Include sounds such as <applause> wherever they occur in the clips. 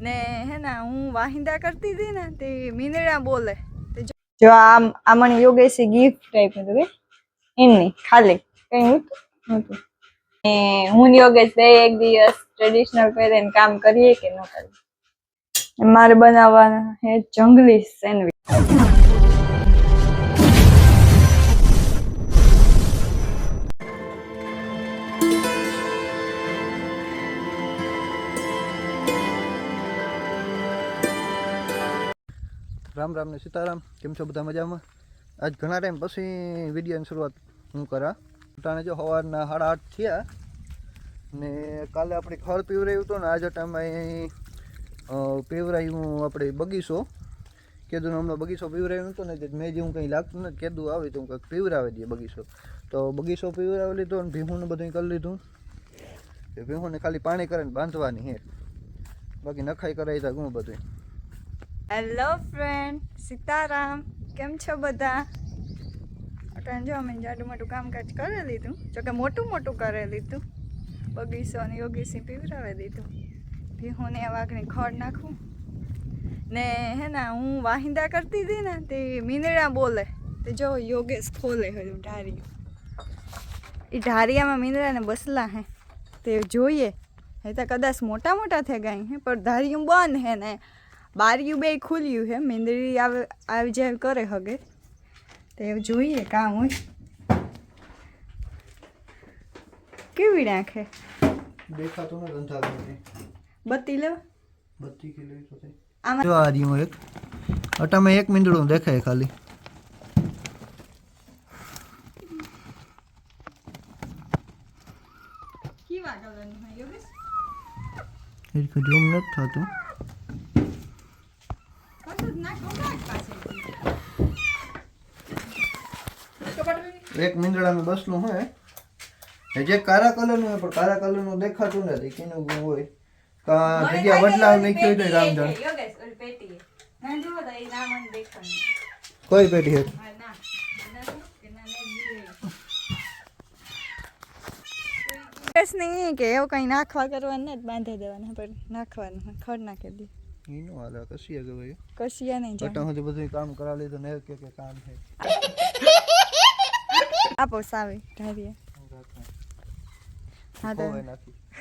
ને હે ને, હું વાહિંદા કરતી હતી ને, તે મીંદડા બોલે. જો- આમ આ મને યોગેશી ગિફ્ટ ટાઈપ હતું. કે એમની, ખાલી. કઈ હતું ને હું યોગેશ બે એક દિવસ ટ્રેડિશનલ પહેરીને કામ કરીએ કે ન કરીએ? મારે બનાવવાના હે જંગલી સેન્ડવિચ રામ રામ ને સીતારામ. કેમ છો બધા મજામાં? આજ ઘણા ટાઈમ પછી વિડીયોની શરૂઆત હું કરા. ટાણે જો સવારના સાડા આઠ થયા ને કાલે આપણે ખડ પીવરાયું હતું ને આજે ટાઈમે પીવરાયું આપણે બગીચો. કેદુનો હમણાં બગીચો પીવરાયું નહોતો ને મેં જે હું કંઈ લાગતું નથી, કેદું આવે તો હું કંઈક પીવરાવી દઈએ બગીચો. તો બગીચો પીવરાવી લીધો અને ભીહુંને બધું કરી લીધું. એ ભીહુંને ખાલી પાણી કરીને બાંધવાની હે. બાકી નખાઈ કરાવી તા ઘણું બધું હેલો ફ્રેન્ડ સીતારામ, કેમ છો બધા? અટાણ જો અમે જાડું મોટું કામકાજ કરી લીધું. જોકે મોટું મોટું કરી લીધું. બગીચો અને યોગીસી પીવરાવી દીધું. ભીહુંને વાઘની ખોડ નાખું. ને હે ને, હું વાહિંદા કરતી હતી ને, તે મીંદડા બોલે. તે જો યોગેશ ખોલે હજુ ઢારિયું. એ ઢારિયામાં મીંદડા બસલા હે. તે જોઈએ. એ તો કદાચ મોટા મોટા થઈ ગયા હે, પણ ધારિયું બંધ હે ને. બારીયું બે ખુલ્યું હે મીંદડી આવે આવી જાય કરે હગે. તો એવું જોઈએ કામ હોય. કેવી નાખે? દેખાતું નથી અંધારું બત્તી લેવા બત્તી કે લઈ તો આમાં જો આ રહ્યું એક. અટામાં એક મીંદડું દેખાય ખાલી. કેવા કલરનું હોય યોગેશ એ જોમ નથી થતું કશું જ નાખો કાઢ પાછળથી. એક મીંદડાનું બસનું હોય. એ જે કાળા કલરનું હોય પણ કાળા કલરનું દેખાતું નથી. કેનું હોય. કા જગ્યા બદલાવ નીકળી તો રામજાણ યોગેશ ઓલી પેટી હે. ના તો એ ના દેખાય કોઈ પેટી હતી? નહીં કે એવું કઈ નાખવા કરવાનું નથી બાંધી દેવાના પણ નાખવાનું ખડ નાખી દે. એનું હાલ કશી આગળ ભાઈ કશિયા નહીં જાણે. અટા બધું કામ કરાવી લીધું ને કે કે કામ છે. <laughs> આપો સાવી ઢારિયા હા તો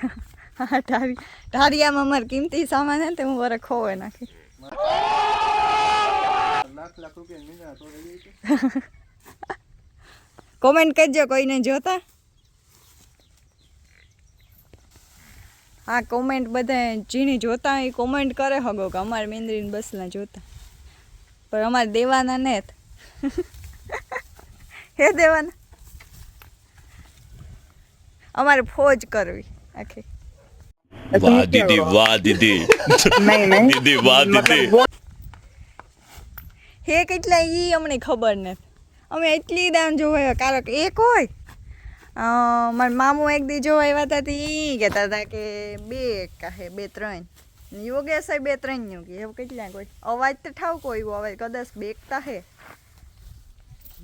<laughs> હા ઢારી. ઢારિયામાં અમારે કિંમતી સામાન ને તે હું વરે ખોવે નાખી. કોમેન્ટ <laughs> કરજો કોઈને જોતા. હા કોમેન્ટ બધા જીણી જોતા એ કોમેન્ટ કરે હગો કે અમારે મેંદરીને બસના જોતા. પણ અમારે દેવાના ને <laughs> હે દેવાના. અમારે ફોજ કરવી આખી. વાહ દીદી વાહ દીદી. દીદી વાહ દીદી. હે કેટલા ઈ અમને ખબર નથી. અમે એટલી દાન જોવાય કે એક હોય. મારા મામું એક દી જોવા આવ્યા હતા તે ઈ કહેતા હતા કે બે કહે બે ત્રણ. યોગે યોગેશ બે ત્રણનું કે એવું કેટલા કોઈ. અવાજ તો ઠાવ કોઈ અવાજ કદાચ બેકતા હે.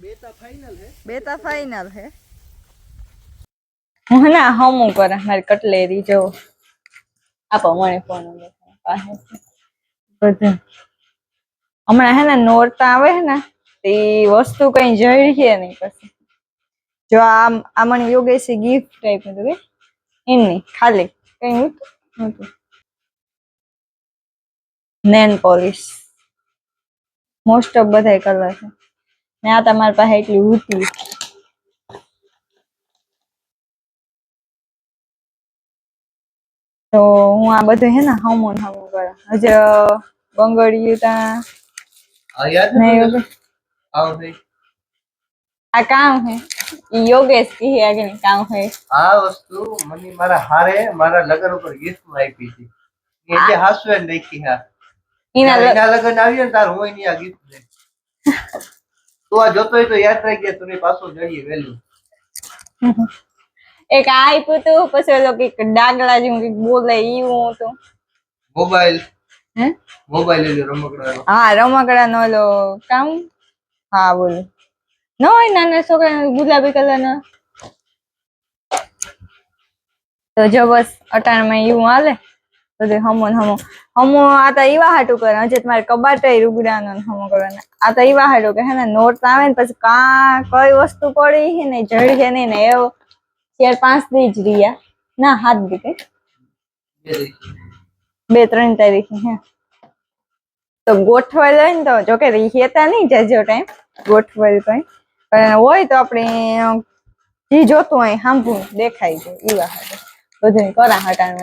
બેતા ફાઇનલ હે? બેતા ફાઇનલ હું. ના હમું કરે મારી કટલેરી જો આપો મને ફોન પાસે. બધું. હમણાં હે ને નોરતા આવે હે ને, તે વસ્તુ કઈ જઈ છે નહીં પછી. જો આમ આ મને યોગેશી ગિફ્ટ ટાઈપ હતું કે એમની ખાલી, કઈ નહોતું નેન પોલિશ મોસ્ટ ઓફ બધા કલર છે. ને આ તમારી પાસે એટલી હતી તો હું આ બધું હે ને હમું હમું કરું. હજે બંગડિયું ત્યાં આ કામ હે. ઈ યોગેશ કી આગળ કામ હે. આ વસ્તુ મને મારા હારે મારા લગન ઉપર ગિફ્ટ આપી હતી એ જે હાસવે નાખી હા એના લગન આવ્યો ને તાર હોયની આ ગિફ્ટ લે તું આ જોતો હોય તો યાદ રાખજે તું પાછું જડીએ વેલું એક આ આપ્યું તું પછી ઓલો કંઈક ડાગલા જેવું કંઈક બોલે એવું હતું. મોબાઈલ. હે? મોબાઈલ લેજો રમકડાનો. હા રમકડા નો ઓલો કામ? હા બોલો. ન હોય નાના છોકરા ગુલાબી કલર નો તો જો બસ અટાણમાં એવું હાલે. બધું હમો ને હમો. હમો આ તો ઈવા હાટું કરે. હજી તમારે કબાટ રૂગડાનો નો હમો કરવાના. આ તો ઈવા હાટું કે હે ને નોટ આવે ને પછી કા કઈ વસ્તુ પડી હે ને જડી છે નહીં ને એવો ચાર પાંચ દી જ રહ્યા. ના હાથ દી કઈ બે ત્રણ તારીખે હે. તો ગોઠવાઈ હોય ને તો જોકે રહેતા નહીં જજો ટાઈમ ગોઠવાઈ કઈ પણ હોય તો આપણે જે જોતું હોય સાંભળું દેખાય છે એવા હાટે બધું કરા હટાણ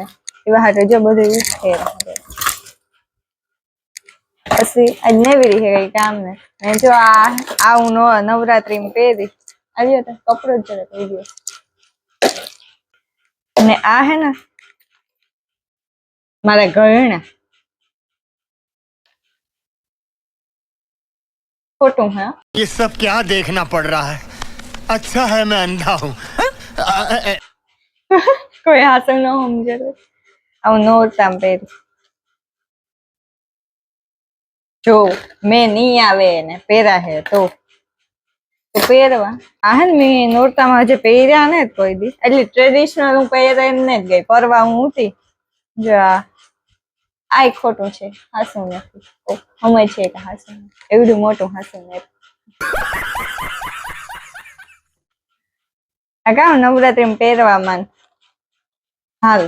એવા હાટે જો બધું ઉઠે પછી આજ નેવી રહી કઈ કામ ને જો આ આવું નો નવરાત્રી માં પહેરી. આવ્યો તો કપડો જ જરાક ઉડ્યો અને આ હે ને મારા ઘરેણા ખોટું હે ये सब क्या देखना पड़ रहा है अच्छा है मैं अंधा हूँ કોઈ હાસલ ન સમજે તો આવું નોરતા પહેરી જો મેં નહીં આવે ને પહેરા હે તો તો પહેરવા. આ હે ને મેં નોરતામાં હજી પહેર્યા ને કોઈ દી. એટલે ટ્રેડિશનલ હું પહેરે એમ ને જ ગઈ. પરવા હું હતી જો આ આય ખોટું છે. હાસું નથી. સમય છે કે હાસું એવડું મોટું હાસું નથી. આ કામ નવરાત્રી પહેરવામાં હાલ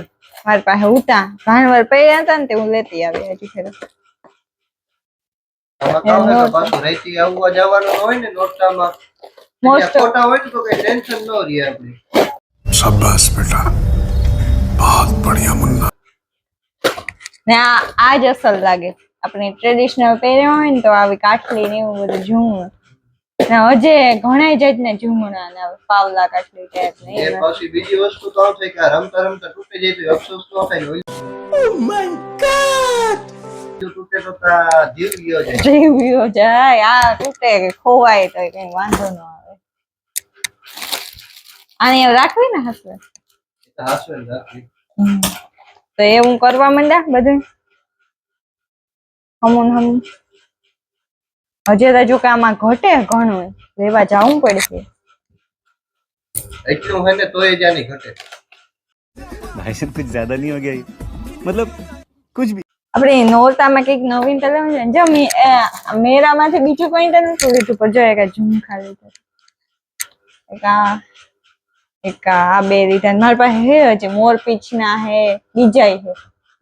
મારી પાસે ઉતા ભાણવર પહેર્યા હતા ને તે હું લેતી આવી હજી ખેર આ જ અસલ લાગે. આપણે ટ્રેડિશનલ પહેર્યા હોય ને તો આવી કાઠલી ને એવું બધું ઝૂમણ હજે ઘણા જાતના ને ઝુમણા પાવલા કાઠલી બીજી વસ્તુ તો જીવ્યો જાય. આ તૂટે ખોવાય તો કઈ વાંધો ન આવે. આને એમ ને હસવે તો એ હું કરવા માંડ્યા બધું? હમુન હમ હજે હજુ કે આમાં ઘટે ઘણું. રેવા જવું પડશે. એટલું હે ને તોય જાની ઘટે. ભાઈ સાહેબ કુછ જ્યાદા નહીં હો ગયા મતલબ કુછ ભી આપણે નોરતામાં કંઈક નવીન લેવું છે જો મેરામાંથી બીજું કઈ તો નતું લીધું, પણ જો એક ઝુમખા લીધા એક આ એક આ બે લીધા મારી પાસે હે હજી, મોર પીછના હે બીજા હે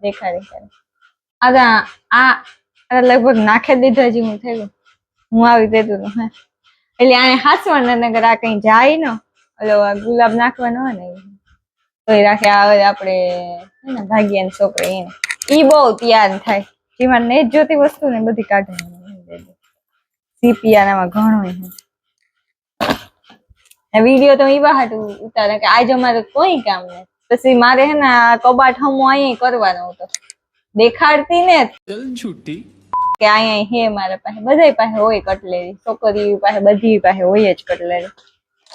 દેખા દેખા આ તો લગભગ નાખે દીધા જે હું થયું. હું આવી દેતું હતું હે. એટલે આને હાસવાના નગર આ કઈ જાય નો? ઓલો ગુલાબ નાખવાનો હોય ને તો એ રાખે આવે આપણે ભાગ્યાની છોકરી એને. ઈ બહુ ધ્યાન થાય. જેમાં ને જોતી વસ્તુ ને બધી કાઢે. સીપિયાનામાં ઘણો હે વીડિયો તો ઈ બહાર ઉતારે કે આજે અમારે કોઈ કામ નથી. પછી મારે હે ને કબાટ હમો અહીંયા કરવાનો હતો. દેખાડતી ને ચલ છૂટી. કે અહીંયા હે મારા પાસે. બધા પાસે હોય કટલેરી. છોકરી પાસે બધી પાસે હોય જ કટલેરી.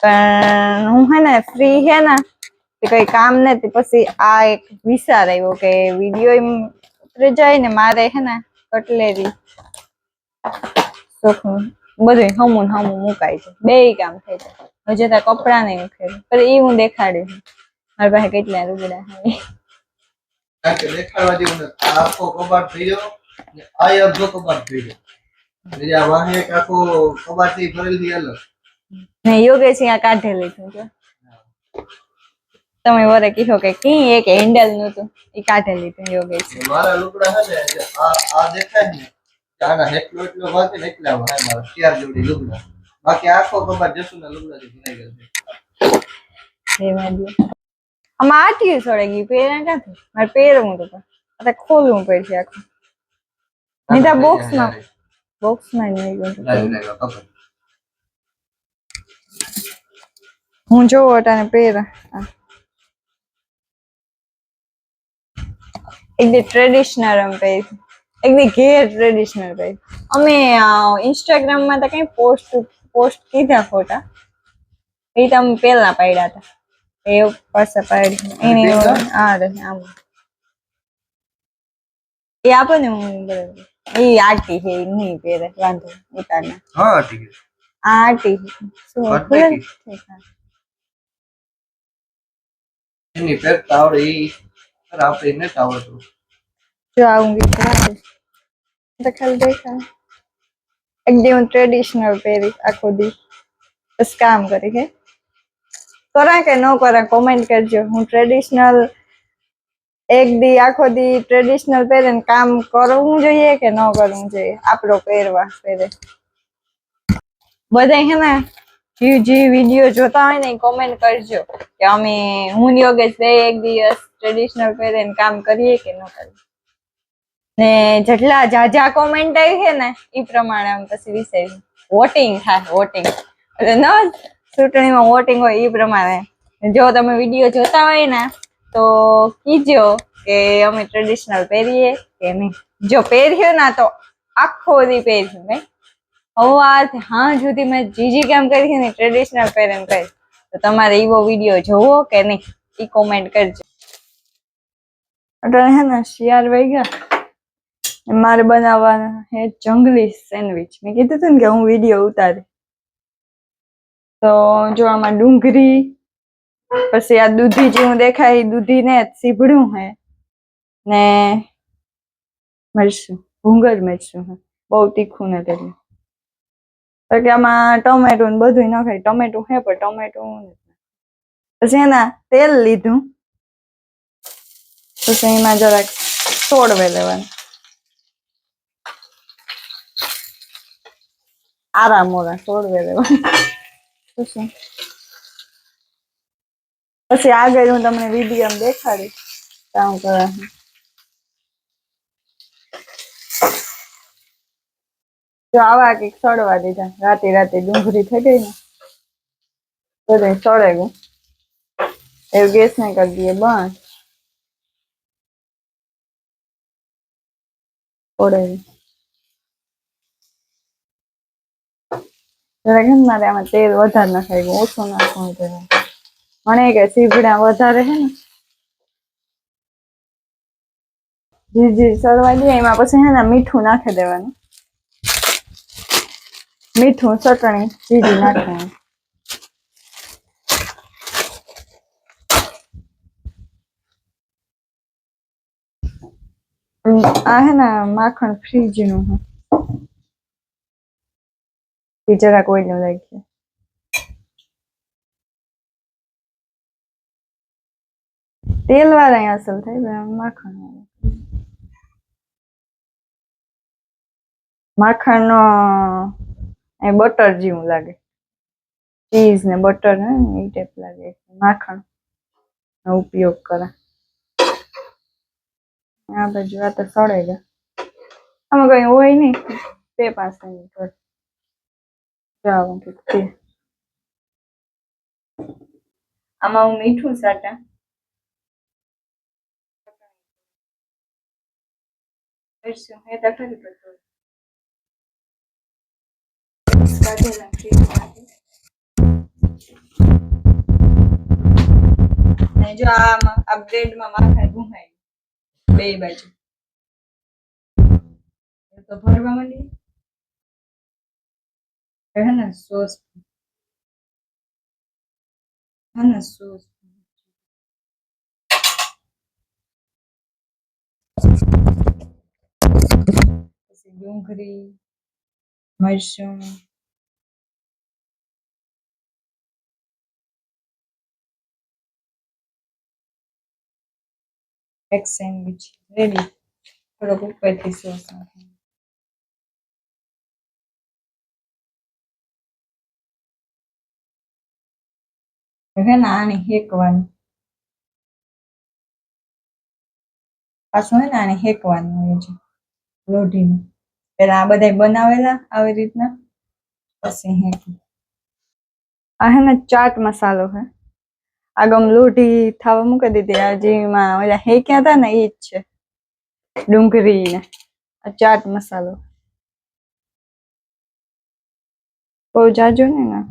પણ હું હે ને ફ્રી હે ને કઈ કામ નથી. પછી આ એક વિચાર આવ્યો કે વીડિયો એમ ઉતરી જાય ને મારે હે ને કટલેરી બધું હમું હમું મુકાય છે બે કામ થઈ જાય. હજે તો કપડા નહીં ઉખેડ પણ એ હું દેખાડીશ મારી પાસે કેટલા રૂબડા કારણ દેખાડવા જેવું આખો કબાટ થઈ ગયો આ અડધો કબાટ થઈ ગયો વાહે આખો કબાટથી ભરેલી અલગ. યોગેશ અહીંયા કાઢે લીધું છે તમે વરે કીધો કે કી એક હેન્ડલનું હતું. એ કાઢે લીધું યોગેશ મારા લુગડા છે ને આ આ દેખાય ને આના એટલો એટલો ભાગ ને એટલા ભાગ મારા ચાર જોડી લુગડા. બાકી આખો કબાટ જસુના લુગડા થી ભરાઈ ગયો છે. રેવા દો આમાં આટલી સળે ગઈ પેરા ક્યાંથી મારે પહેરવું તો પણ. અત્યારે ખોલવું પડશે આખું. નીતા બોક્સમાં બોક્સમાં નહીં ગયું હું જોઉં અટાને પહેરા. હા. એક દી ટ્રેડિશનલ એમ પહેરી એક દી ઘેર ટ્રેડિશનલ પહેરી અમે ઇન્સ્ટાગ્રામમાં તો કઈ પોસ્ટ પોસ્ટ કીધા ફોટા એ તો અમે પેલા પાડ્યા હતા. એ પાસે પાડી એની હા રે આમ. એ આપો ને હું બરાબર. એ આટી છે એ નહીં પહેરે વાંધો ઉતારના હા આટી આ આટી છે. શું. એની પહેરતા આવડે એ આપણે નથી આવડતું જો આવું जो आऊंगी તો ખાલી देखा હું ટ્રેડિશનલ પહેરી આખો દી. બસ કામ કરી, હે? કરા કે ન કરા કોમેન્ટ કરજો. હું ટ્રેડિશનલ એક દી આખો દી ટ્રેડિશનલ પહેરીને કામ કરવું જોઈએ કે ન કરવું જોઈએ? આપણો પહેરવા પહેરે. બધા હે ને? જે જે વીડિયો જોતા હોય ને કોમેન્ટ કરજો કે અમે હું યોગેશ બે એક દિવસ ટ્રેડિશનલ પહેરીને કામ કરીએ કે ન કરીએ. ને જેટલા જાજા કોમેન્ટ આવી છે ને એ પ્રમાણે આમ પછી વિષય વોટિંગ થાય વોટિંગ એટલે ન ચૂંટણીમાં વોટિંગ હોય એ પ્રમાણે. જો તમે વીડિયો જોતા હોય ને તો કીજો કે અમે ટ્રેડિશનલ પહેરીએ કે નહીં. જો પહેર્યું ના તો આખો દી પહેર્યું, નહીં? સવારથી હા સુધી મેં જીજી કેમ કરી ને ટ્રેડિશનલ પહેરીને કરી. તો તમારે એવો વીડિયો જોવો કે નહીં એ કોમેન્ટ કરજો. અટલે હે ને, શિયાળ વહી ગયા. મારે બનાવવાના હે જંગલી સેન્ડવિચ મેં કીધું હતું ને કે હું વીડિયો ઉતારી. તો જો આમાં ડુંગળી, પછી આ દૂધી જેવું દેખાય દૂધીને સીભડું હે. ને મરશું ભૂંગર મરશું હે. બહુ તીખું ને એટલે તો આમાં ટમેટું ને બધું નખાય ટમેટું હે પણ ટમેટું પછી એના તેલ લીધું. પછી એમાં જરાક સોડવે લેવાનું. આરામ મોરા સોડવે લેવાનું. પછી પછી આગળ હું તમને વીડિયો દેખાડીશ. કામ કરવાનું. જો આવા કંઈક સડવા દીધા. રાતે રાતે ડુંગળી થઈ ગઈ ને. બધે સળે ગયું એવું ગેસ ને કરી દઈએ, બંધ. ઓળે જરાક મારે આમાં તેલ વધારે નખાઈ ઓછું નાખવાનું જરા મને કે સીભડા વધારે છે ને. જીજી સળવા દઈએ, એમાં પછી હે મીઠું નાખી દેવાનું. મીઠું, ચટણી જીરી નાખવાનું આ હે ને માખણ ફ્રીજનું એ જરાક ઓઈલ લાગી તેલ વાળા અહીં અસલ થાય માખણ વાળા માખણ નો એ બટર જેવું લાગે. ચીઝ ને બટર ને, એ ટાઈપ લાગે. માખણ નો ઉપયોગ કરે. આ બાજુ આ તો સડે ગયા આમાં કઈ હોય નહીં. બે પાસે જવાનું કીધું આમાં હું મીઠું સાટા એ તો ખરી ફ્રીજમાંથી અને જો આમાં આ બ્રેડમાં માખણ ગુમાઈ બે બાજુ. તો ભરવા માંડી. હે ને, સોસ. હે ને, સોસ. પછી ડુંગળી, મરચું. એક સેન્ડવિચ રેડી થોડોક ઉપરથી સોસ નાખવાનો હવે ને આને હેકવાનું પાછું હે ને આને હેકવાનું હોય છે લોઢીનું પેલા આ બધા બનાવેલા આવી રીતના. પછી હેકી. આ હે ને ચાટ મસાલો હે. આગમ લોઢી થવા મૂકી દીધી. આ જેમાં ઓલા હેક્યા હતા ને એ જ છે. ડુંગળી ને આ ચાટ મસાલો. બહુ જાજો ને ના?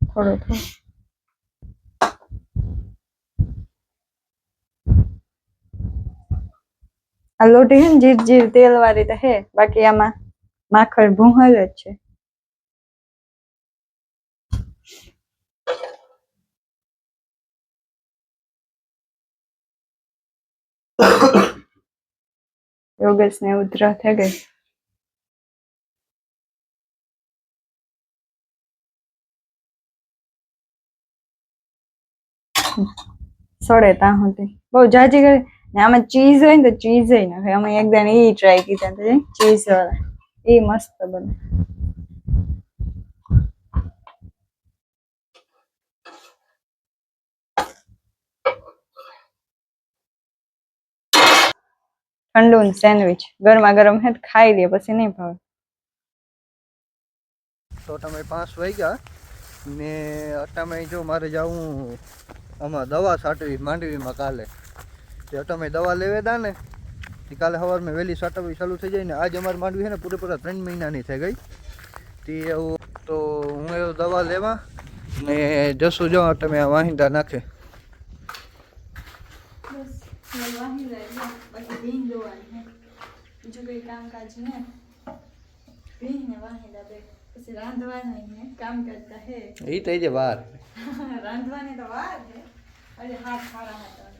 થોડો થોડો. આ લોટી હે ને, જીર જીર તેલ વાળી તો હે. બાકી આમાં માખણ ભૂંગળ જ છે. યોગેશને ઉધરા થઈ ગઈ સડે ત્યાં સુધી બહુ જાજી કરી ને આમાં ચીઝ હોય ને તો ચીઝ નાખે અમે એકદમ એ ટ્રાય કીધા ચીઝ વાળા એ મસ્ત બને ઠંડુ સેન્ડવિચ. ગરમા ગરમ હે ખાઈ લે, પછી નહીં ભાવે. તો તમે પાંચ વાગ્યા ને અટામે જો મારે જવું આમાં દવા છાંટવી માંડવીમાં કાલે. તે અટામે દવા લેવે દા ને તે કાલે સવારમાં વહેલી છાંટવી ચાલુ થઈ જાય ને આજ અમારે માંડવી છે ને પૂરેપૂરા ત્રણ મહિનાની થઈ ગઈ. તે એવું, તો હું એ દવા લેવા ને જશું જો, તમે આ વાહિંદા નાખે. બીજું કંઈ કામકાજ ને ભીને વાહી દાબે પછી રાંધવાનું ને કામ કરતા હે એ થઈ જાય વાર રાંધવાની તો વાર છે અરે હાથ ખારા હતા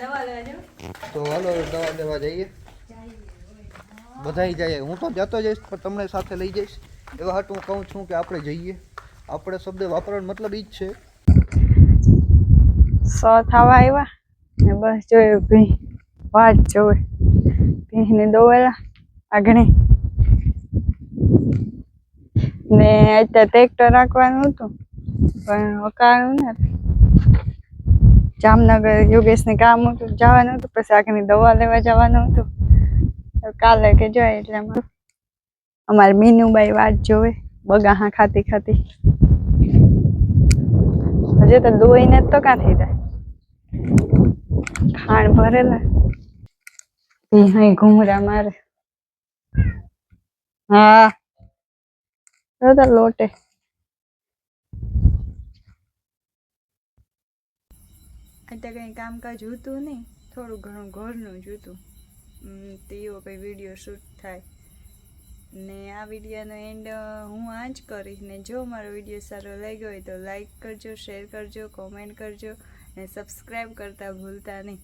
દવા લેવા જાઉં તો હાલો દવા લેવા જઈએ. બધાય જાય. હું તો જતો જઈશ પણ તમને સાથે લઈ જઈશ. એવા હાટ હું કહું છું કે આપણે જઈએ. આપણે શબ્દ વાપરવાનો મતલબ ઈ જ છે સો થવા આવ્યા ને બસ જોયું, ભી વાત જોવે. ભીને દોવેલા. આગળ ને અત્યારે ટ્રેક્ટર રાખવાનું હતું, પણ વકાળું ને જામનગર યોગેશને કામ હતું, જવાનું હતું, પછી આગળ દવા લેવા જવાનું હતું. કાલે કે જાય એટલે અમારે મીનુબાઈ વાત જોવે, બગાહા ખાતી ખાતી. હજુ તો દોઈને તો કા થઈ જાય? ખાણ ભરેલા. ભીહાઈ ઘૂમરા મારે. હા. તો લોટે. અત્યારે કંઈ કામકાજ હતું નહીં. થોડું ઘણું ઘરનું જ હતું. તેઓ કંઈ વીડિયો શૂટ થાય. ને આ વિડીયોનો એન્ડ હું આ જ કરીશ. ને જો મારો વીડિયો સારો લાગ્યો હોય તો લાઈક કરજો શેર કરજો કોમેન્ટ કરજો, ને સબસ્ક્રાઈબ કરતાં ભૂલતા નહીં.